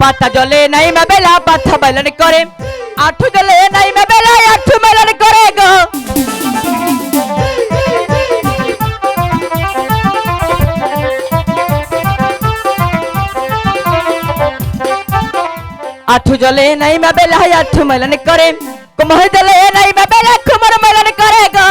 পাতা জলে নাই মা বেলা পাথা বেলন করে। আঠু জলে নাই মা বেলা, আঠু মেলন করে গো। আঠু জলে নাই মা বেলা, আঠু মেলন করে। কুমহ জলে নাই মা বেলা, কুমর মেলন করে গো।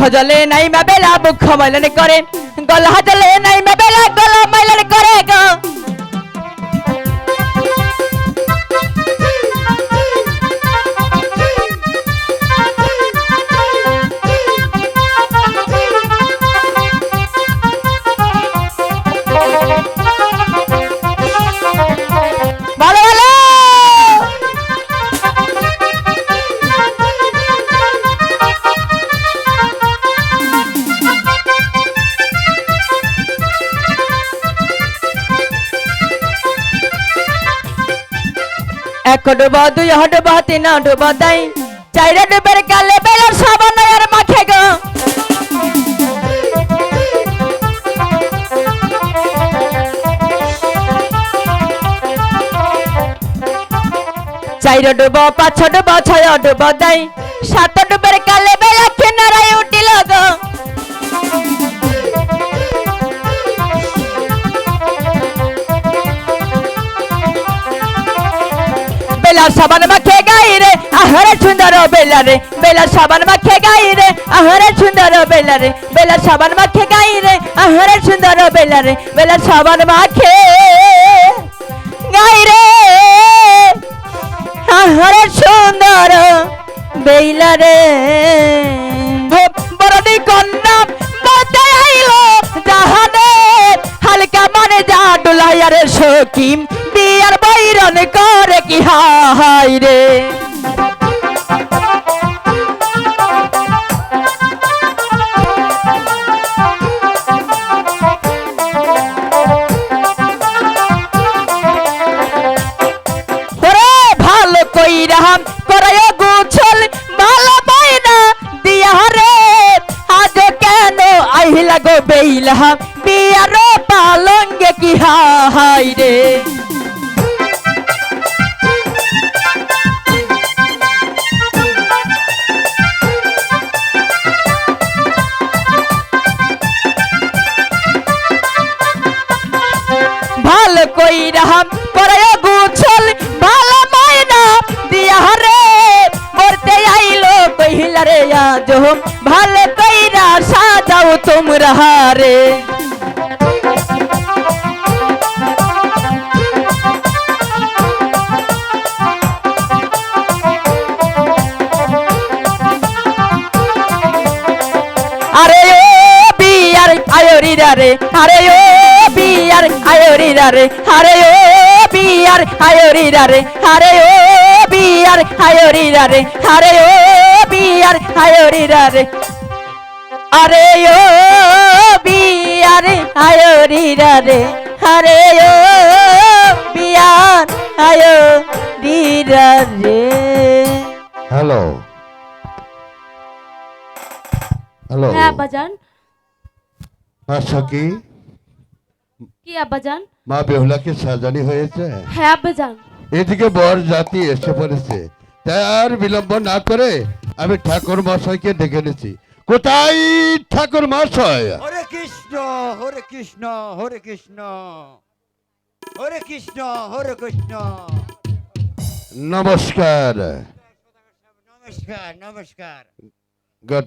বুখ জলে নাই মা বেলা বুক মলন করে গলা জলে নাই এক ডুবা দুই ডুবা তিন ডুবা দাই। চাইরা ডুবের কালে বেলার সাবান আর মাখে গো। চাইর ডুব পাঁচ ডুব ছয় ডুব দাই। সাত ডুবের কালে বেলা কিনারায় উঠিল গো। বেলার সাবান মাখে গাই রে, আহরে সুন্দর বেলা রে। বেলার সাবান মাখে গাই রে, আহরে সুন্দর বেলা রে। বেলার সাবান মাখে গাই রে, আহরে সুন্দর বেলা রে। বেলার সাবান মাখে গাই রে। আহরে সুন্দর বেলা রে। কন্যা বতে আইলো জাহানে, হালকা মানে যা ডুলাইয়ারে সকিম বাইরন করে কি হাই রে? কইরাম করায় গোছল, ভালো বাইনা দিয়া রে। আজ কেন গো পালঙ্গে কি হাই রে? কইরাম করায় গোছল ভালো মাইনা দিয়া রে মরতে আইলো কহিলা রে আজ ভালো কইরা সাজাও তোমরা রে আয়োরিরা রে আরে ও বিয়ার আয়োরিরা রে আরে ও বিয়ার আয়োরিরা রে আরে ও বিয়ার আয়োরিরা রে আরে ও বিয়ার আয়োরিরা রে আরে ও বিয়ার আয়োরিরা রে আরে ও বিয়ার আয়োরিরা রে হ্যালো হ্যালো হ্যাঁ আব্বাজান। মা কি আব্বাজান? মা বেহুলাকে সাজানি হয়েছে। হ্যাঁ আব্বাজান। এদিকে বর জাতি এসে পড়েছে। তাই আর বিলম্ব না করে আমি ঠাকুর মশাইকে ডেকে এনেছি। কোথায় ঠাকুর মশাই হরে কৃষ্ণ হরে কৃষ্ণ হরে কৃষ্ণ। হরে কৃষ্ণ হরে কৃষ্ণ। নমস্কার। নমস্কার নমস্কার। গট